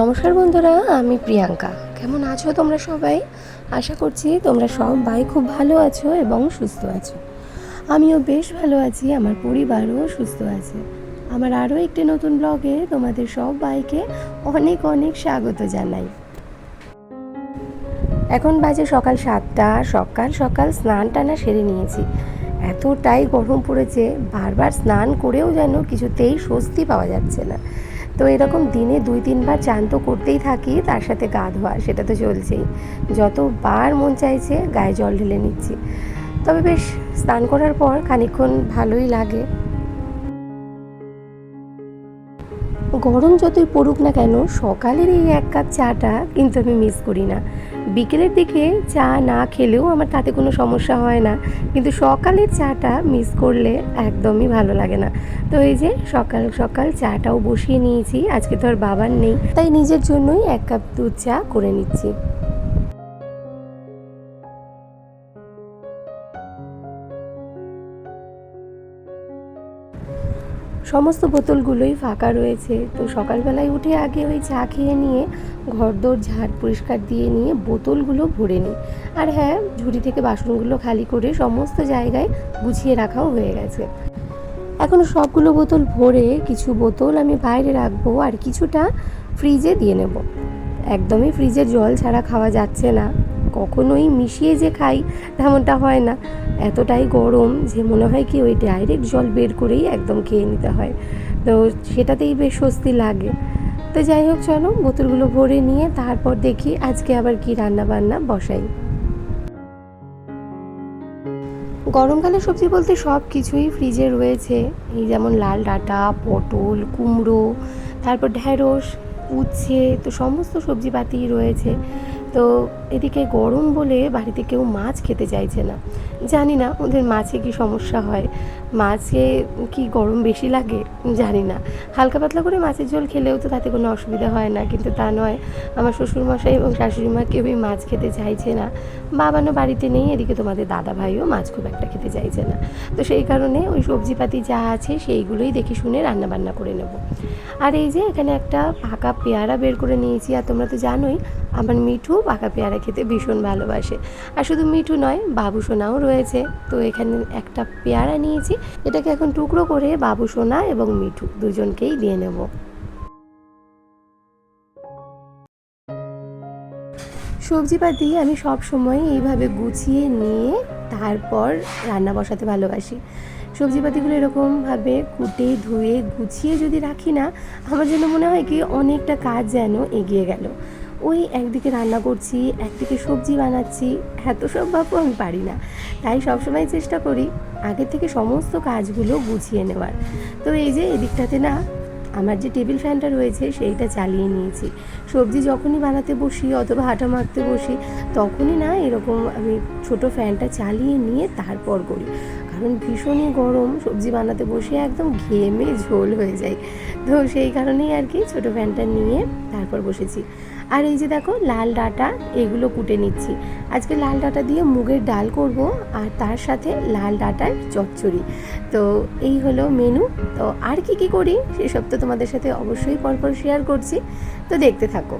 নমস্কার বন্ধুরা, আমি প্রিয়াঙ্কা। কেমন আছো তোমরা সবাই? আশা করছি তোমরা সবাই খুব ভালো আছো এবং সুস্থ আছো। আমিও বেশ ভালো আছি, আমার পরিবারও সুস্থ আছে। আমার আরও একটি নতুন ব্লগে তোমাদের সবাইকে অনেক অনেক স্বাগত জানাই। এখন বাজে সকাল সাতটা, সকাল সকাল স্নান টানা সেরে নিয়েছি। এতটাই গরম পড়েছে, বারবার স্নান করেও যেন কিছুতেই স্বস্তি পাওয়া যাচ্ছে না। তো এরকম দিনে দুই, তিনবার চান তো করতেই থাকি, তার সাথে গা ধোয়া, সেটা তো চলছেই। যতবার মন চাইছে গায়ে জল ঢেলে নিচ্ছি। তবে বেশ, স্নান করার পর খানিক্ষণ ভালোই লাগে। গরম যতই পড়ুক না কেন, সকালের এই এক কাপ চাটা কিন্তু আমি মিস করি না। বিকেলের দিকে চা না খেলেও আমার তাতে কোনো সমস্যা হয় না। কিন্তু সকালের চাটা মিস করলে একদমই ভালো লাগে না। তো এই যে সকাল সকাল চাটাও বসিয়ে নিয়েছি, আজকে তো আর বাবার নেই। তাই নিজের জন্যই এক কাপ দুধ চা করে নিচ্ছি। সমস্ত বোতলগুলোই ফাঁকা রয়েছে। তো সকালবেলায় উঠে আগে ওই চা খেয়ে নিয়ে ঘরদোর ঝাড় পরিষ্কার দিয়ে নিয়ে বোতলগুলো ভরে নিই। আর হ্যাঁ ঝুড়ি থেকে বাসনগুলো খালি করে সমস্ত জায়গায় গুছিয়ে রাখাও হয়ে গেছে। এখন সবগুলো বোতল ভরে কিছু বোতল আমি বাইরে রাখব আর কিছুটা ফ্রিজে দিয়ে নেব। একদমই ফ্রিজের জল ছাড়া খাওয়া যাচ্ছে না। কখনোই মিশিয়ে যে খাই, তেমনটা হয় না। এতটাই গরম যে মনে হয় কি ওই ডাইরেক্ট জল বের করেই একদম খেয়ে নিতে হয়। তো সেটাতেই বেশ স্বস্তি লাগে। তো যাই হোক, চলো বোতলগুলো ভরে নিয়ে তারপর দেখি আজকে আবার কি রান্না বান্না বসাই। গরমকালে সবজি বলতে সব কিছুই ফ্রিজে রয়েছে। এই যেমন লাল ডাঁটা, পটল, কুমড়ো, তারপর ঢ্যাঁড়স উচ্ছে, তো সমস্ত সবজিপাতিই রয়েছে। তো এদিকে গরম বলে বাড়িতে কেউ মাছ খেতে চাইছে না। জানি না ওদের মাছে কি সমস্যা হয়। মাছে কি গরম বেশি লাগে? জানি না। হালকা পাতলা করে মাছের ঝোল খেলেও তো তাতে কোনো অসুবিধা হয় না। কিন্তু তা নয়, আমার শ্বশুরমশাই এবং শাশুড়িমা কেউই মাছ খেতে চাইছে না। বাবানও বাড়িতে নেই, এদিকে তোমাদের দাদা ভাইও মাছ খুব একটা খেতে চাইছে না। তো সেই কারণে ওই সবজিপাতি যা আছে সেইগুলোই দেখে শুনে রান্না বান্না করে নেব। আর এই যে এখানে একটা পাকা পেয়ারা বের করে নিয়েছি, আর তোমরা তো জানোই আমার মিঠু পাকা পেয়ারা খেতে ভীষণ ভালোবাসে। আর শুধু মিঠু নয়, বাবু সোনাও রয়েছে। তো এখানে একটা পেয়ারা নিয়েছি, এটাকে এখন টুকরো করে বাবু সোনা এবং মিঠু দুজনকেই দিয়ে নেব। সবজিপাতি আমি সব সময় এইভাবে গুছিয়ে নিয়ে তারপর রান্না বসাতে ভালোবাসি। সবজিপাতিগুলো এরকমভাবে কুটে, ধুয়ে, গুছিয়ে যদি রাখি না, আমার জন্য মনে হয় কি অনেকটা কাজ যেন এগিয়ে গেল। ওই একদিকে রান্না করছি, একদিকে সবজি বানাচ্ছি, এত সব ভাবু আমি পারি না। তাই সবসময় চেষ্টা করি আগে থেকে সমস্ত কাজগুলো গুছিয়ে নেওয়ার। তো এই যে এদিকটাতে না, আমার যে টেবিল ফ্যানটা রয়েছে সেইটা চালিয়ে নিয়েছি। সবজি যখনই বানাতে বসি অথবা হাঁটা মারতে বসি, তখনই না এরকম আমি ছোট ফ্যানটা চালিয়ে নিয়ে তারপর করি। কারণ ভীষণই গরম, সবজি বানাতে বসে একদম ঘেমে ঝোল হয়ে যায়। তো সেই কারণেই আর কি ছোটো ফ্যানটা নিয়ে তারপর বসেছি। আর এই যে দেখো লাল ডাঁটা, এগুলো কুটে নিচ্ছি। আজকে লাল ডাঁটা দিয়ে মুগের ডাল করব আর তার সাথে লাল ডাঁটার চচ্চড়ি। তো এই হলো মেনু। তো আর কি কি করি, সেসব তো তোমাদের সাথে অবশ্যই পরপর শেয়ার করছি। তো দেখতে থাকো।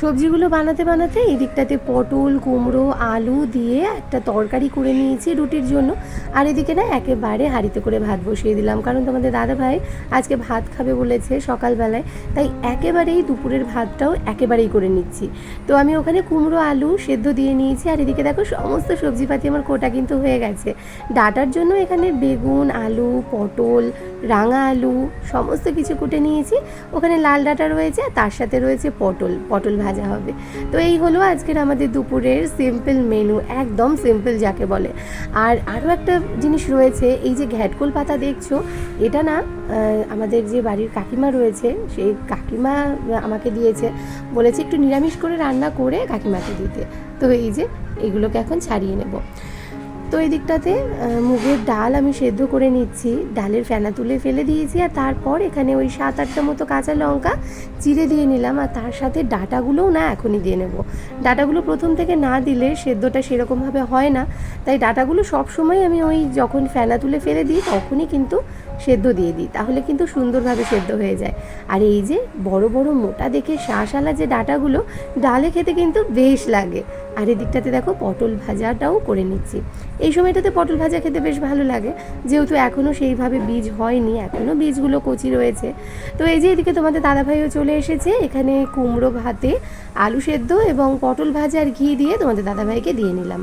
সবজিগুলো বানাতে বানাতে এই দিকটাতে পটল, কুমড়ো, আলু দিয়ে একটা তরকারি করে নিয়েছি রুটির জন্য। আর এদিকে না একেবারে হাঁড়িতে করে ভাত বসিয়ে দিলাম। কারণ তোমাদের দাদা ভাই আজকে ভাত খাবে বলেছে সকালবেলায়। তাই একেবারেই দুপুরের ভাতটাও একেবারেই করে নিচ্ছি। তো আমি ওখানে কুমড়ো, আলু সেদ্ধ দিয়ে নিয়েছি। আর এদিকে দেখো সমস্ত সবজিপাতি আমার কোটা কিন্তু হয়ে গেছে। ডাটার জন্য এখানে বেগুন, আলু, পটল, রাঙা আলু সমস্ত কিছু কুটে নিয়েছি। ওখানে লাল ডাটা রয়েছে তার সাথে রয়েছে পটল। পটল ভাজা। হবে। তো এই হলো আজকের আমাদের দুপুরের সিম্পল মেনু একদম সিম্পল যাকে বলে। আর আরও একটা জিনিস রয়েছে, এই যে ঘ্যাটকোল পাতা দেখছ, এটা না আমাদের যে বাড়ির কাকিমা রয়েছে, সেই কাকিমা আমাকে দিয়েছে, বলেছে একটু নিরামিষ করে রান্না করে কাকিমাকে দিতে। তো এই যে, এগুলোকে এখন ছাড়িয়ে নেব। তো এই দিকটাতে মুগের ডাল আমি সেদ্ধ করে নিচ্ছি। ডালের ফেনা তুলে ফেলে দিয়েছি আর তারপর এখানে ওই সাত আটটা মতো কাঁচা লঙ্কা চিড়ে দিয়ে নিলাম আর তার সাথে ডাটাগুলোও না এখনই দিয়ে নেব। ডাটাগুলো প্রথম থেকে না দিলে সেদ্ধটা সেরকমভাবে হয় না। তাই ডাটাগুলো সব সময় আমি ওই যখন ফেনা তুলে ফেলে দিই তখনই কিন্তু সেদ্ধ দিয়ে দিই। তাহলে কিন্তু সুন্দরভাবে সেদ্ধ হয়ে যায়। আর এই যে বড় বড় মোটা দেখে শাঁসালা যে ডাটাগুলো, ডালে খেতে কিন্তু বেশ লাগে। আর এদিকটাতে দেখো পটল ভাজাটাও করে নিচ্ছি। এই সময়টাতে পটল ভাজা খেতে বেশ ভালো লাগে। যেহেতু এখনও সেইভাবে বীজ হয়নি এখনও বীজগুলো কচি রয়েছে। তো এই যে এদিকে তোমাদের দাদাভাইও চলে এসেছে। এখানে কুমড়ো ভাতে আলু সেদ্ধ এবং পটল ভাজা আর ঘি দিয়ে তোমাদের দাদাভাইকে দিয়ে নিলাম।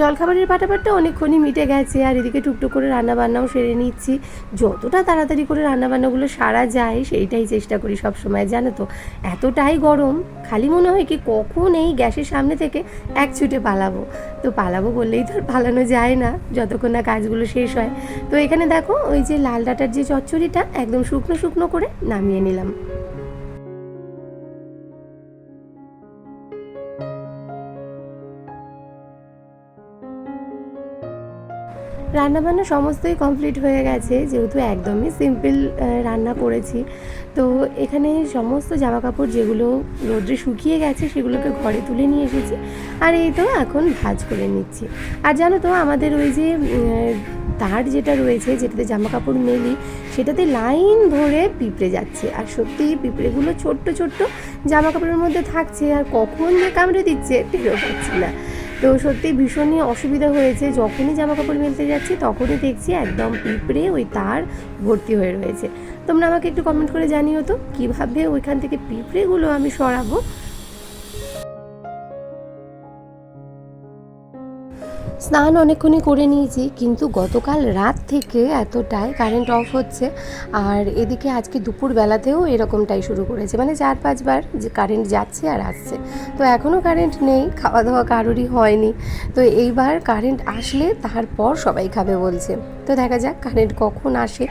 জলখাবারের পাটাপাটটা অনেকক্ষণই মিটে গেছে আর এদিকে টুকটুক করে রান্নাবান্নাও সেরে নিচ্ছি। যতটা তাড়াতাড়ি করে রান্নাবান্নাগুলো সারা যায়, সেইটাই চেষ্টা করি সব সময় জানো তো। এতটাই গরম, খালি মনে হয় কি কখন এই গ্যাসের সামনে থেকে এক ছুটে পালাবো। তো পালাবো বললেই তো আর পালানো যায় না, যতক্ষণ না কাজগুলো শেষ হয়। তো এখানে দেখো, ওই যে লাল ডাটার যে চচ্চড়িটা, একদম শুকনো শুকনো করে নামিয়ে নিলাম। রান্নাবান্না সমস্তই কমপ্লিট হয়ে গেছে, যেহেতু একদমই সিম্পল রান্না করেছি। তো এখানে সমস্ত জামা কাপড় যেগুলো রোদ্রে শুকিয়ে গেছে, সেগুলোকে ঘরে তুলে নিয়ে এসেছি। আর এই তো এখন ভাজ করে নিচ্ছি। আর জানো তো, আমাদের ওই যে তার যেটা রয়েছে, যেটাতে জামা কাপড় মেলি, সেটাতে লাইন ধরে পিঁপড়ে যাচ্ছে। আর সত্যি পিঁপড়েগুলো ছোট্ট ছোট্ট জামা কাপড়ের মধ্যে থাকছে, আর কখন যে কামড়ে দিচ্ছে, টেরও পাচ্ছি না। তো সত্যি ভীষণই অসুবিধা হয়েছে। যখনই জামা কাপড় মেলতে যাচ্ছি, তখনই দেখছি একদম পিঁপড়ে ওই তার ভর্তি হয়ে রয়েছে। তোমরা আমাকে একটু কমেন্ট করে জানিও তো, কীভাবে ওইখান থেকে পিঁপড়েগুলো আমি সরাবো? স্নান অনেকক্ষণই করে নিয়েছি, কিন্তু গতকাল রাত থেকে এতটাই কারেন্ট অফ হচ্ছে। আর এদিকে আজকে দুপুর বেলাতেও এরকমটাই শুরু করেছে। মানে চার পাঁচবার যে কারেন্ট যাচ্ছে আর আসছে। তো এখনও কারেন্ট নেই খাওয়া দাওয়া কারোরই হয়নি। তো এইবার কারেন্ট আসলে তারপর সবাই খাবে বলছে। তো দেখা যাক কারেন্ট কখন আসে।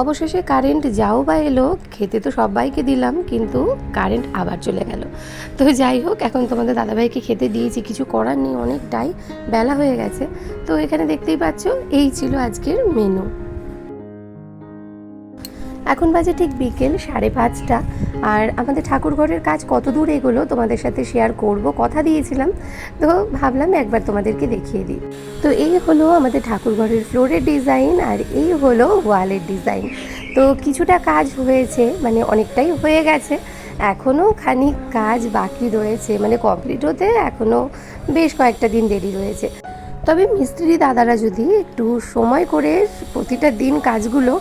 অবশেষে কারেন্ট যাও বা এলো, খেতে তো সবাইকে দিলাম, কিন্তু কারেন্ট আবার চলে গেল। তো যাই হোক, এখন তোমাদের দাদাভাইকে খেতে দিয়েছি, কিছু করার নেই, অনেকটাই বেলা হয়ে গেছে। তো এখানে দেখতেই পাচ্ছ, এই ছিল আজকের মেনু এখন বাজে ঠিক বিকেল সাড়ে পাঁচটা। আর আমাদের ঠাকুর ঘরের কাজ কত দূর এগোলো তোমাদের সাথে শেয়ার করব, কথা দিয়েছিলাম। তো ভাবলাম একবার তোমাদেরকে দেখিয়ে দিই। তো এই হলো আমাদের ঠাকুর ঘরের ফ্লোরের ডিজাইন আর এই হলো ওয়ালের ডিজাইন তো কিছুটা কাজ হয়েছে মানে অনেকটাই হয়ে গেছে। এখনও খানিক কাজ বাকি রয়েছে মানে কমপ্লিট হতে এখনও বেশ কয়েকটা দিন দেরি রয়েছে। তবে মিস্ত্রি দাদারা যদি একটু সময় করে প্রতিটা দিন কাজগুলো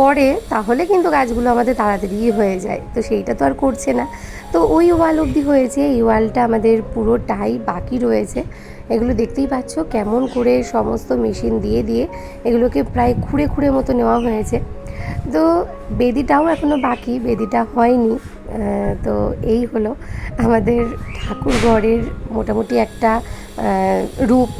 করে, তাহলে কিন্তু কাজগুলো আমাদের তাড়াতাড়ি হয়ে যায়। তো সেইটা তো আর করছে না। তো ওই ওয়াল অবধি হয়েছে, এই ওয়ালটা আমাদের পুরোটাই বাকি রয়েছে। এগুলো দেখতেই পাচ্ছ, কেমন করে সমস্ত মেশিন দিয়ে দিয়ে এগুলোকে প্রায় খুঁড়ে খুঁড়ে মতো নেওয়া হয়েছে। তো বেদিটাও এখনও বাকি, বেদিটা হয়নি। তো এই হলো আমাদের ঠাকুর মোটামুটি একটা রূপ।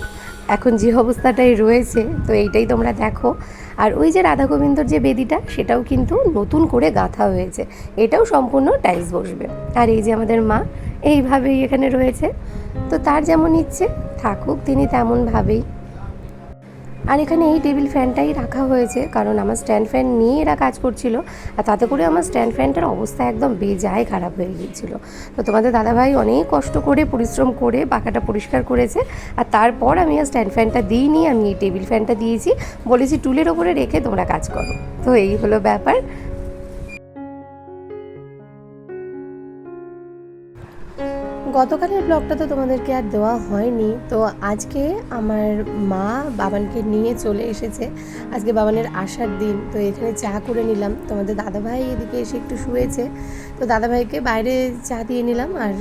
এখন যে অবস্থাটাই রয়েছে, তো এইটাই তোমরা দেখো। আর ওই যে রাধা গোবিন্দর যে বেদিটা, সেটাও কিন্তু নতুন করে গাঁথা হয়েছে। এটাও সম্পূর্ণ টাইলস বসবে। আর এই যে আমাদের মা, এইভাবেই এখানে রয়েছে। তো তার যেমন ইচ্ছে, থাকুক, তিনি তেমনভাবেই আর এখানে এই টেবিল ফ্যানটাই রাখা হয়েছে, কারণ আমার স্ট্যান্ড ফ্যান নিয়ে এরা কাজ করছিল। আর তাতে করে আমার স্ট্যান্ড ফ্যানটার অবস্থা একদম বেজায় খারাপ হয়ে গিয়েছিল। তো তোমাদের দাদাভাই অনেক কষ্ট করে, পরিশ্রম করে পাখাটা পরিষ্কার করেছে। আর তারপর আমি আর স্ট্যান্ড ফ্যানটা দিইনি, আমি এই টেবিল ফ্যানটা দিয়েছি। বলেছি টুলের ওপরে রেখে তোমরা কাজ করো। তো এই হলো ব্যাপার। গতকালের ব্লগটা তো তোমাদেরকে আর দেওয়া হয়নি। তো আজকে আমার মা বাবানকে নিয়ে চলে এসেছে। আজকে বাবানের আসার দিন, তো এখানে চা করে নিলাম। তোমাদের দাদাভাই এদিকে এসে একটু শুয়েছে। তো দাদাভাইকে বাইরে চা দিয়ে নিলাম আর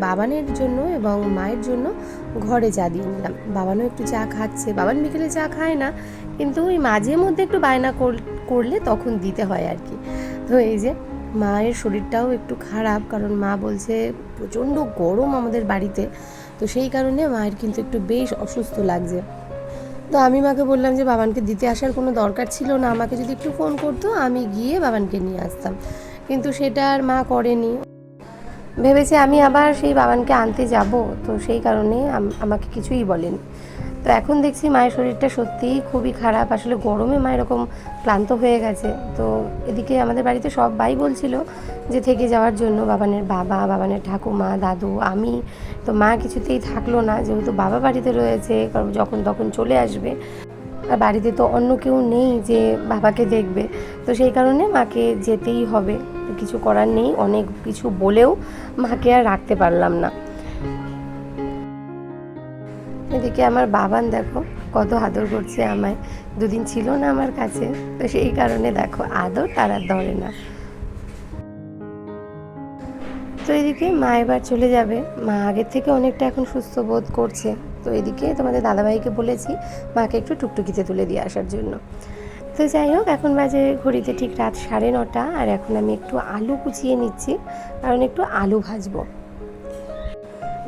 বাবানের জন্য এবং মায়ের জন্য ঘরে চা দিয়ে নিলাম। বাবানও একটু চা খাচ্ছে। বাবান বিকেলে চা খায় না, কিন্তু ওই মাঝে মধ্যে একটু বায়না কর- করলে তখন দিতে হয় আর কি। তো এই যে মায়ের শরীরটাও একটু খারাপ, কারণ মা বলছে প্রচণ্ড গরম আমাদের বাড়িতে, তো সেই কারণে মায়ের কিন্তু একটু বেশ অসুস্থ লাগছে। তো আমি মাকে বললাম যে, বাবানকে দিতে আসার কোনো দরকার ছিল না, আমাকে যদি একটু ফোন করতো, আমি গিয়ে বাবানকে নিয়ে আসতাম। কিন্তু সেটা আর মা করেনি। ভেবেছি আমি আবার সেই বাবানকে আনতে যাব, তো সেই কারণে আমাকে কিছুই বলেনি। তো এখন দেখছি মায়ের শরীরটা সত্যিই খুবই খারাপ। আসলে গরমে মা এরকম ক্লান্ত হয়ে গেছে। তো এদিকে আমাদের বাড়িতে সবাই বলছিল যে থেকে যাওয়ার জন্য বাবানের বাবা, বাবানের ঠাকুমা, দাদু, আমি। তো মা কিছুতেই থাকল না, যেহেতু বাবা বাড়িতে রয়েছে, কারণ যখন তখন চলে আসবে। আর বাড়িতে তো অন্য কেউ নেই যে বাবাকে দেখবে। তো সেই কারণে মাকে যেতেই হবে। কিছু করার নেই, অনেক কিছু বলেও মাকে আর রাখতে পারলাম না। এদিকে আমার বাবান দেখো, কত আদর করছে আমায়। দুদিন ছিল না আমার কাছে, তো সেই কারণে দেখো, আদর তার ধরে না। তো এদিকে মা এবার চলে যাবে। মা আগের থেকে অনেকটা এখন সুস্থ বোধ করছে। তো এদিকে তোমাদের দাদাভাইকে বলেছি, মাকে একটু টুকটুকিতে তুলে দিয়ে আসার জন্য। তো যাই হোক, এখন বাজে ঘড়িতে ঠিক রাত সাড়ে নটা, আর এখন আমি একটু আলু কুচিয়ে নিচ্ছি, কারণ একটু আলু ভাজবো।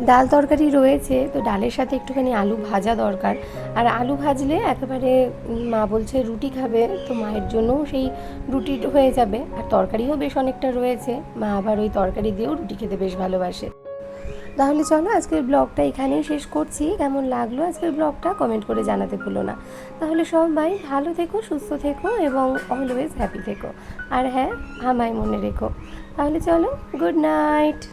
ডাল তরকারি রয়েছে, তো ডালের সাথে একটুখানি আলু ভাজা দরকার। আর আলু ভাজলে একেবারে মা বলছে রুটি খাবে, তো মায়ের জন্যও সেই রুটি হয়ে যাবে। আর তরকারিও বেশ অনেকটা রয়েছে, মা আবার ওই তরকারি দিয়েও রুটি খেতে বেশ ভালোবাসে। তাহলে চলো আজকের ব্লগটা এখানেই শেষ করছি। কেমন লাগল আজকের ব্লগটা কমেন্ট করে জানাতে ভুলো না। তাহলে সবাই ভালো থেকো, সুস্থ থেকো এবং অলওয়েজ হ্যাপি থেকো। আর হ্যাঁ আমায় মনে রেখো। তাহলে চলো গুড নাইট